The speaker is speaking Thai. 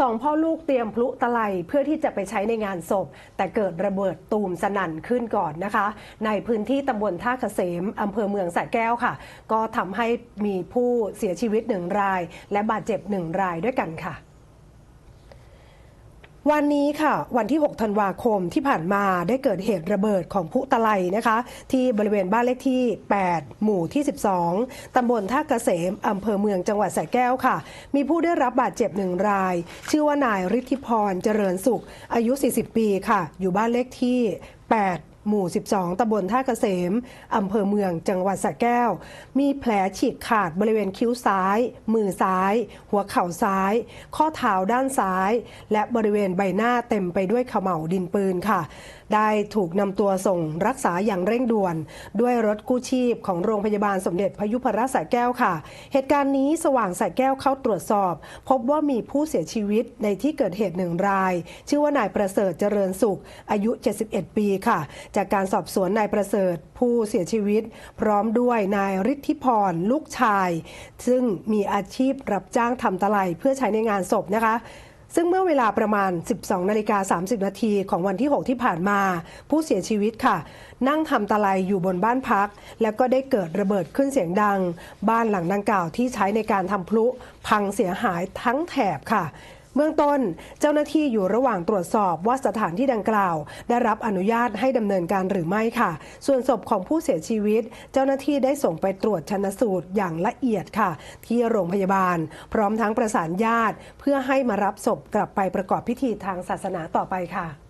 สองพ่อลูกเตรียมพลุตะไลเพื่อที่จะไปใช้ในงานศพ แต่เกิดระเบิดตูมสนั่นขึ้นก่อนนะคะ ในพื้นที่ตำบลท่าเกษมอำเภอเมืองสระแก้วค่ะ ก็ทำให้มีผู้เสียชีวิตหนึ่งราย และบาดเจ็บหนึ่งรายด้วยกันค่ะ วันนี้ค่ะ วันที่ 6 ธันวาคมที่ผ่านมาได้เกิดเหตุระเบิดของผู้ตะไลนะคะ ที่บริเวณบ้านเลขที่ 8 หมู่ที่ 12 ตำบลท่าเกษมอำเภอเมืองจังหวัดสระแก้วค่ะ มีผู้ได้รับบาดเจ็บหนึ่งราย ชื่อว่านายฤทธิพรเจริญสุข อายุ 40 ปีค่ะ อยู่บ้านเลขที่ 8 หมู่ 12 ตำบลท่าเกษม อำเภอเมือง จังหวัดสระแก้ว มีแผลฉีกขาดบริเวณคิ้วซ้าย มือซ้าย หัวเข่าซ้าย ข้อเท้าด้านซ้าย และบริเวณใบหน้าเต็มไปด้วยเขม่าดินปืนค่ะได้ถูกนำตัวส่งรักษาอย่างเร่งด่วน ด้วยรถกู้ชีพของโรงพยาบาลสมเด็จพยุพราชสระแก้วค่ะ เหตุการณ์นี้สว่างสระแก้วเข้าตรวจสอบ พบว่ามีผู้เสียชีวิตในที่เกิดเหตุหนึ่งราย ชื่อว่านายประเสริฐเจริญสุข อายุ 71 ปีค่ะ จากการสอบสวนนายประเสริฐผู้เสียชีวิต พร้อมด้วยนายฤทธิพรลูกชาย ซึ่งมีอาชีพรับจ้างทำตะไลเพื่อใช้ในงานศพนะคะ ซึ่งเมื่อเวลาประมาณ 12 นาฬิกา 30 นาทีของวันที่ 6 ที่ผ่านมา ผู้เสียชีวิตค่ะ นั่งทำตะไลอยู่บนบ้านพัก แล้วก็ได้เกิดระเบิดขึ้นเสียงดัง บ้านหลังดังกล่าวที่ใช้ในการทำพลุ พังเสียหายทั้งแถบค่ะ เบื้องต้นเจ้าหน้าที่อยู่ระหว่างตรวจสอบว่าสถานที่ดังกล่าว ได้รับอนุญาตให้ดำเนินการหรือไม่ค่ะ ส่วนศพของผู้เสียชีวิต เจ้าหน้าที่ได้ส่งไปตรวจชันสูตรอย่างละเอียดค่ะ ที่โรงพยาบาล พร้อมทั้งประสานญาติ เพื่อให้มารับศพกลับไปประกอบพิธีทางศาสนาต่อไปค่ะ